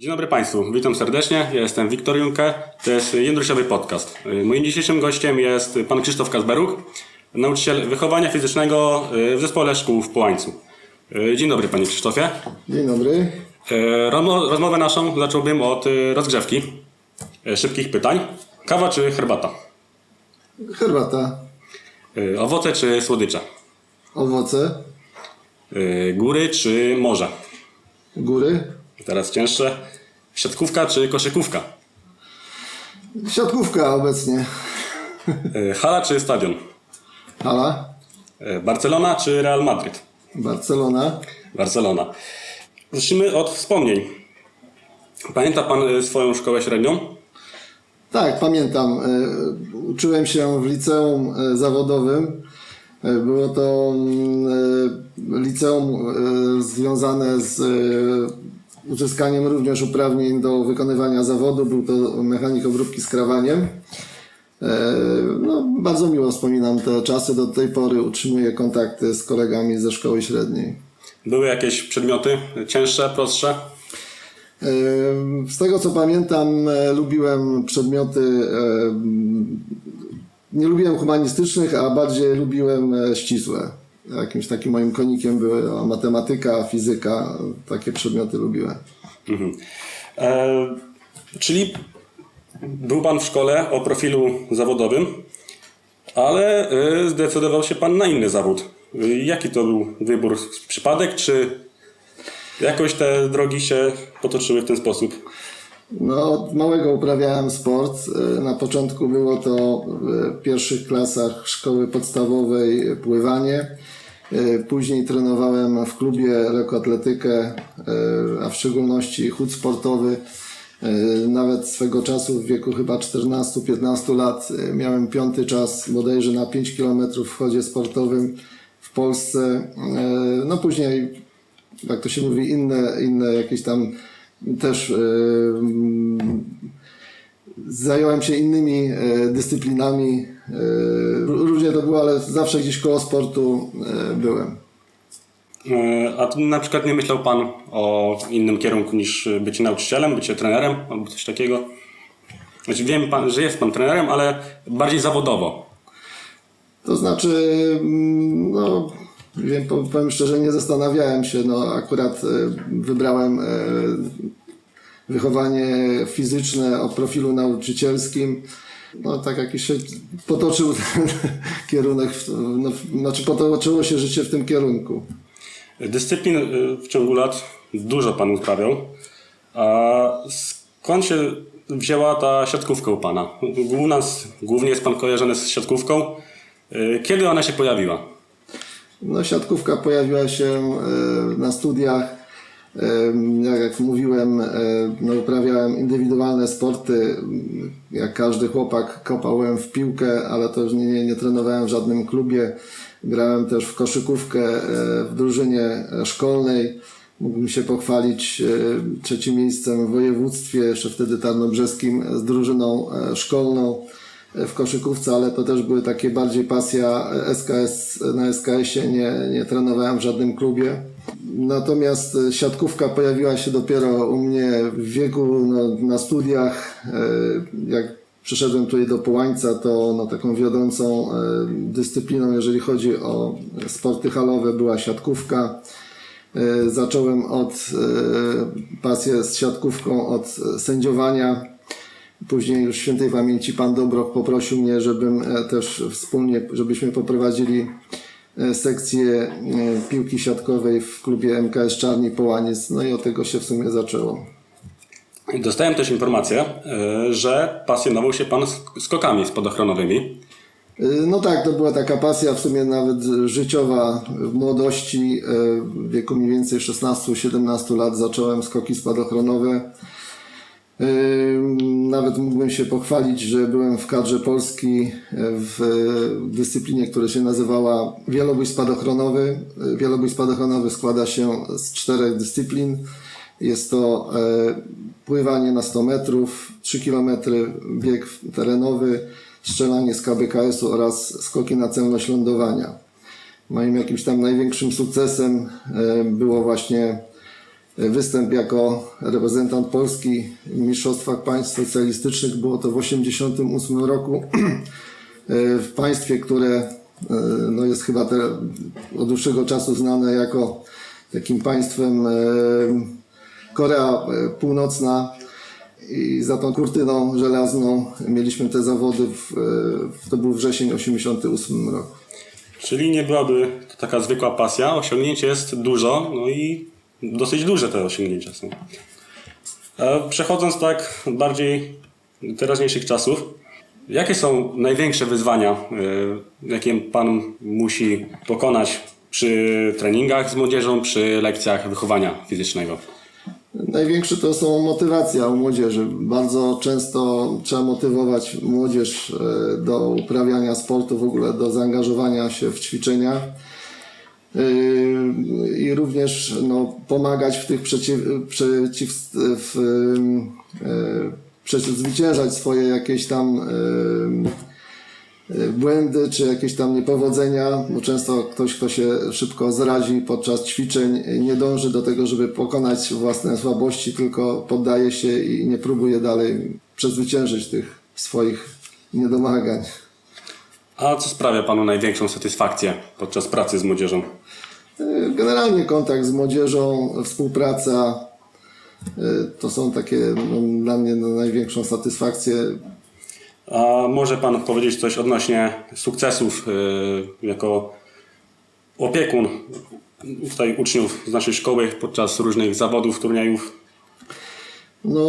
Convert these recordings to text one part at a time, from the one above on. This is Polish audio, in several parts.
Dzień dobry Państwu, witam serdecznie. Ja jestem Wiktor Junke, to jest Jędrusiowy Podcast. Moim dzisiejszym gościem jest pan Krzysztof Kazberuk, nauczyciel wychowania fizycznego w zespole szkół w Połańcu. Dzień dobry Panie Krzysztofie. Dzień dobry. Romo- Rozmowę naszą zacząłbym od e, rozgrzewki, e, szybkich pytań. Kawa czy herbata? Herbata, E, Owoce czy słodycze? owoce, E, Góry czy morze? góry, Teraz cięższe. Siatkówka czy koszykówka? siatkówka obecnie, E, Hala czy stadion? hala, E, Barcelona czy Real Madryt? Barcelona. Barcelona. Zacznijmy od wspomnień. Pamięta Pan e, swoją szkołę średnią? Tak, pamiętam. Uczyłem się w liceum zawodowym. Było to mm, liceum związane z uzyskaniem również uprawnień do wykonywania zawodu. Był to mechanik obróbki skrawaniem. E, No, bardzo miło wspominam te czasy. Do tej pory utrzymuję kontakty z kolegami ze szkoły średniej. Były jakieś przedmioty cięższe, prostsze? Z tego co pamiętam, e, lubiłem przedmioty. e, Nie lubiłem humanistycznych, a bardziej lubiłem e, ścisłe. Jakimś takim moim konikiem były matematyka, fizyka, takie przedmioty lubiłem. Mhm. E, czyli był Pan w szkole o profilu zawodowym, ale e, zdecydował się Pan na inny zawód. E, Jaki to był wybór? Przypadek, czy jakoś te drogi się potoczyły w ten sposób? No, od małego uprawiałem sport. E, Na początku było to w pierwszych klasach szkoły podstawowej pływanie. E, Później trenowałem w klubie lekkoatletykę, e, a w szczególności chód sportowy. E, Nawet swego czasu w wieku chyba 14-15 lat miałem piąty czas bodajże na 5 km w chodzie sportowym w Polsce. No później jak to się mówi, inne, inne jakieś tam też mm, zająłem się innymi dyscyplinami. E, różnie to było, ale zawsze gdzieś koło sportu e, byłem. E, A tu na przykład nie myślał Pan o innym kierunku niż bycie nauczycielem, bycie trenerem albo coś takiego? Znaczy wiem pan, że jest Pan trenerem, ale bardziej zawodowo. To znaczy, mm, no, wiem, po- powiem szczerze, nie zastanawiałem się. No, akurat e, wybrałem e, wychowanie fizyczne o profilu nauczycielskim. No, tak jak się potoczył ten kierunek, no, znaczy potoczyło się życie w tym kierunku. Dyscyplin y, w ciągu lat dużo Pan uprawiał. A skąd się wzięła ta siatkówka u Pana? Główna, głównie jest Pan kojarzony z siatkówką. Y, Kiedy ona się pojawiła? No, siatkówka pojawiła się e, na studiach. Jak, mówiłem, e, no, uprawiałem indywidualne sporty. Jak każdy chłopak kopałem w piłkę, ale to nie, nie, nie trenowałem w żadnym klubie. Grałem też w koszykówkę e, w drużynie szkolnej. Mógłbym się pochwalić e, trzecim miejscem w województwie, jeszcze wtedy tarnobrzeskim, z drużyną szkolną w koszykówce, ale to też były takie bardziej pasja SKS, na SKS-ie nie, nie trenowałem w żadnym klubie. Natomiast e, siatkówka pojawiła się dopiero u mnie w wieku no, na studiach. E, Jak przyszedłem tutaj do Połańca, to no, taką wiodącą e, dyscypliną, jeżeli chodzi o sporty halowe, była siatkówka. E, Zacząłem od e, pasję z siatkówką, od sędziowania. Później już świętej pamięci Pan Dobroch poprosił mnie, żebym e, też wspólnie, żebyśmy poprowadzili e, sekcję e, piłki siatkowej w klubie MKS Czarni Połaniec. No i od tego się w sumie zaczęło. Dostałem też informację, że pasjonował się Pan sk- skokami spadochronowymi. No tak, to była taka pasja w sumie nawet życiowa w młodości. W wieku mniej więcej 16-17 lat zacząłem skoki spadochronowe. E, Nawet mógłbym się pochwalić, że byłem w kadrze Polski w dyscyplinie, która się nazywała wielobój spadochronowy. E, Wielobój spadochronowy składa się z czterech dyscyplin. Jest to e, pływanie na 100 metrów, 3 km bieg terenowy, strzelanie z KBKS-u oraz skoki na celność lądowania. Moim jakimś tam największym sukcesem e, było właśnie występ jako reprezentant Polski w Mistrzostwach Państw Socjalistycznych. Było to w 1988 roku w państwie, które e, no jest chyba te, od dłuższego czasu znane jako takim państwem e, Korea e, Północna i za tą kurtyną żelazną mieliśmy te zawody, w, to był wrzesień 88 roku. Czyli nie byłaby to taka zwykła pasja, osiągnięć jest dużo, no i dosyć duże te osiągnięcia są. Przechodząc tak bardziej teraźniejszych czasów, jakie są największe wyzwania, e, jakie Pan musi pokonać przy treningach z młodzieżą, przy lekcjach wychowania fizycznego? Największe to są motywacja u młodzieży. Bardzo często trzeba motywować młodzież e, do uprawiania sportu, w ogóle do zaangażowania się w ćwiczenia. Yy, I również no, pomagać w tych przeciw, przeciw, w, e, przezwyciężać swoje jakieś tam e, błędy czy jakieś tam niepowodzenia, bo często ktoś, kto się szybko zrazi podczas ćwiczeń, nie dąży do tego, żeby pokonać własne słabości, tylko poddaje się i nie próbuje dalej przezwyciężyć tych swoich niedomagań. A co sprawia Panu największą satysfakcję podczas pracy z młodzieżą? E, Generalnie kontakt z młodzieżą, współpraca e, to są takie no, dla mnie największą satysfakcję. A może Pan powiedzieć coś odnośnie sukcesów y, jako opiekun tutaj uczniów z naszej szkoły podczas różnych zawodów, turniejów? No,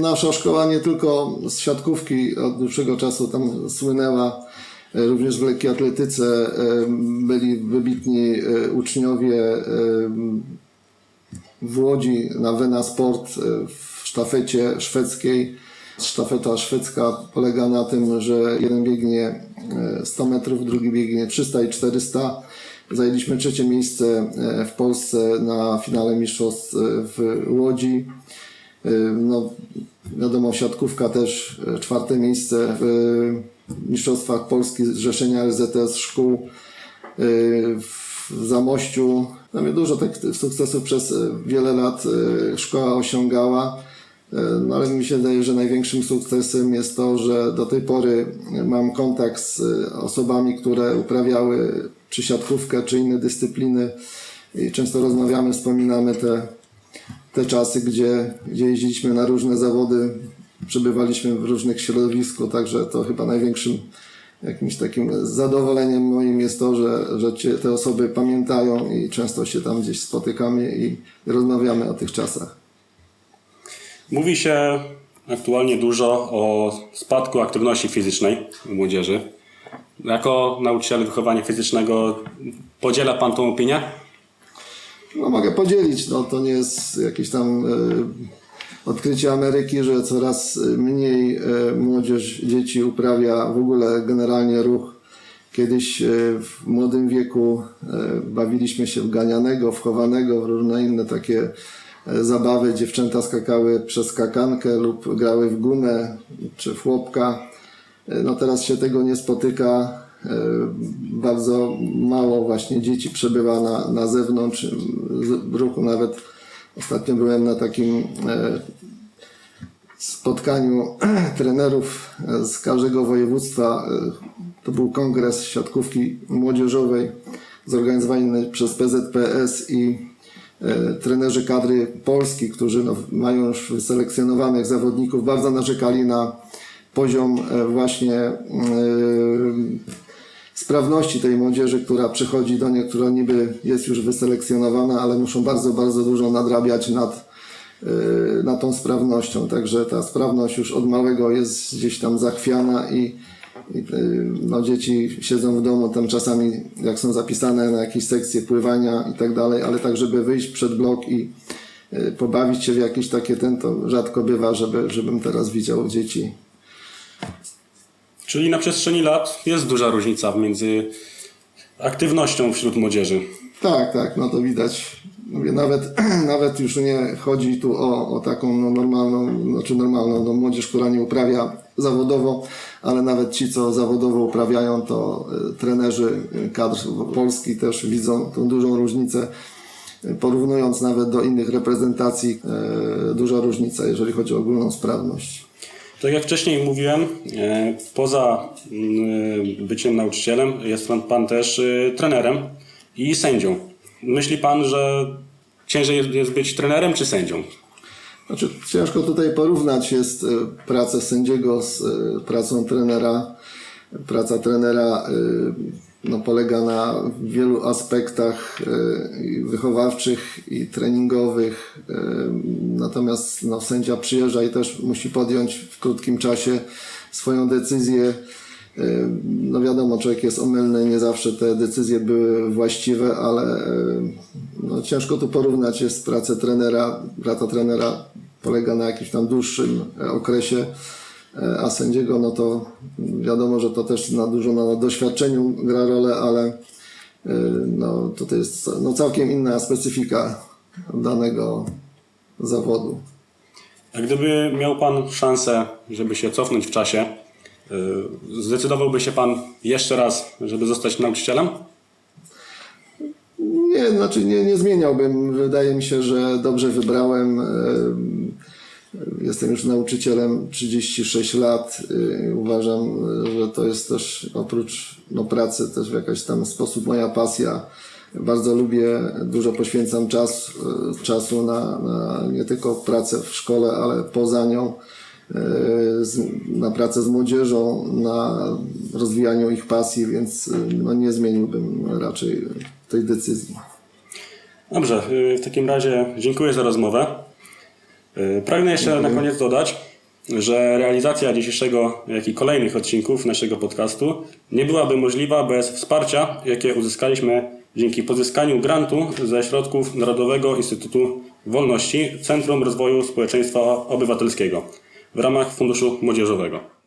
nasza szkoła nie tylko z siatkówki od dłuższego czasu tam słynęła, również w lekkiej atletyce e, byli wybitni e, uczniowie e, w Łodzi na Wena Sport e, w sztafecie szwedzkiej. Sztafeta szwedzka polega na tym, że jeden biegnie e, 100 metrów, drugi biegnie 300 i 400. Zajęliśmy trzecie miejsce e, w Polsce na finale mistrzostw e, w Łodzi. E, No, wiadomo, siatkówka też e, czwarte miejsce w e, Mistrzostwach Polski Zrzeszenia LZS Szkół e, w Zamościu. Mamy dużo tych sukcesów przez e, wiele lat e, szkoła osiągała. No ale mi się wydaje, że największym sukcesem jest to, że do tej pory mam kontakt z osobami, które uprawiały czy siatkówkę, czy inne dyscypliny i często rozmawiamy, wspominamy te, te czasy, gdzie, gdzie jeździliśmy na różne zawody, przebywaliśmy w różnych środowisku, także to chyba największym jakimś takim zadowoleniem moim jest to, że, że cię, te osoby pamiętają i często się tam gdzieś spotykamy i rozmawiamy o tych czasach. Mówi się aktualnie dużo o spadku aktywności fizycznej u młodzieży. Jako nauczyciel wychowania fizycznego podziela Pan tą opinię? No mogę podzielić, no to nie jest jakieś tam e, odkrycie Ameryki, że coraz mniej e, młodzież, dzieci uprawia w ogóle generalnie ruch. Kiedyś e, w młodym wieku e, bawiliśmy się w ganianego, w chowanego, w różne inne takie zabawy. Dziewczęta skakały przez skakankę lub grały w gumę czy w chłopka. E, No teraz się tego nie spotyka. Bardzo mało właśnie dzieci przebywa na, na zewnątrz w ruchu. Nawet ostatnio byłem na takim e, spotkaniu trenerów e, z każdego województwa. E, To był kongres siatkówki młodzieżowej zorganizowany przez PZPS i trenerzy kadry Polski, którzy no, mają już wyselekcjonowanych zawodników, bardzo narzekali na poziom właśnie sprawności tej młodzieży, która przychodzi do niej, która niby jest już wyselekcjonowana, ale muszą bardzo, bardzo dużo nadrabiać nad, e, nad tą sprawnością. Także ta sprawność już od małego jest gdzieś tam zachwiana i, i e, no, dzieci siedzą w domu tam czasami, jak są zapisane na jakieś sekcje pływania i tak dalej, ale tak, żeby wyjść przed blok i e, pobawić się w jakieś takie ten, to rzadko bywa, żeby, żebym teraz widział dzieci Czyli na przestrzeni lat jest duża różnica między aktywnością wśród młodzieży. Tak, tak, no to widać. Mówię, nawet, nawet już nie chodzi tu o, o taką no, normalną, znaczy normalną no, młodzież, która nie uprawia zawodowo, ale nawet ci, co zawodowo uprawiają, to y, trenerzy y, kadr Polski też widzą tą dużą różnicę porównując nawet do innych reprezentacji, e, duża różnica, jeżeli chodzi o ogólną sprawność. Tak jak wcześniej mówiłem, e, poza mm, byciem nauczycielem jest pan, też e, trenerem i sędzią. Myśli pan, że ciężej jest- być trenerem czy sędzią? Znaczy, ciężko tutaj porównać jest e, pracę sędziego z e, pracą trenera. Praca trenera e, no, polega na wielu aspektach e, wychowawczych i treningowych. e, Natomiast no, sędzia przyjeżdża i też musi podjąć w krótkim czasie swoją decyzję. E, No wiadomo, człowiek jest omylny, nie zawsze te decyzje były właściwe, ale no, ciężko tu porównać jest pracę trenera. Praca trenera polega na jakimś tam dłuższym okresie, a sędziego, no to wiadomo, że to też na dużo na doświadczeniu gra rolę, ale e, no, tutaj jest no, całkiem inna specyfika danego zawodu. A gdyby miał pan szansę, żeby się cofnąć w czasie, y, zdecydowałby się pan jeszcze raz, żeby zostać nauczycielem? Nie, znaczy nie, nie zmieniałbym. Wydaje mi się, że dobrze wybrałem. Em, Jestem już nauczycielem 36 lat. Y, Uważam, że to jest też oprócz no, pracy też w jakiś tam sposób moja pasja. Bardzo lubię, dużo poświęcam czas, y, czasu na, na nie tylko pracę w szkole, ale poza nią y, na pracę z młodzieżą, na rozwijaniu ich pasji, więc no, nie zmieniłbym raczej tej decyzji. Dobrze, w takim razie dziękuję za rozmowę. Y, Pragnę jeszcze na koniec dodać, że realizacja dzisiejszego, jak i kolejnych odcinków naszego podcastu nie byłaby możliwa bez wsparcia, jakie uzyskaliśmy dzięki pozyskaniu grantu ze środków Narodowego Instytutu Wolności Centrum Rozwoju Społeczeństwa Obywatelskiego w ramach Funduszu Młodzieżowego.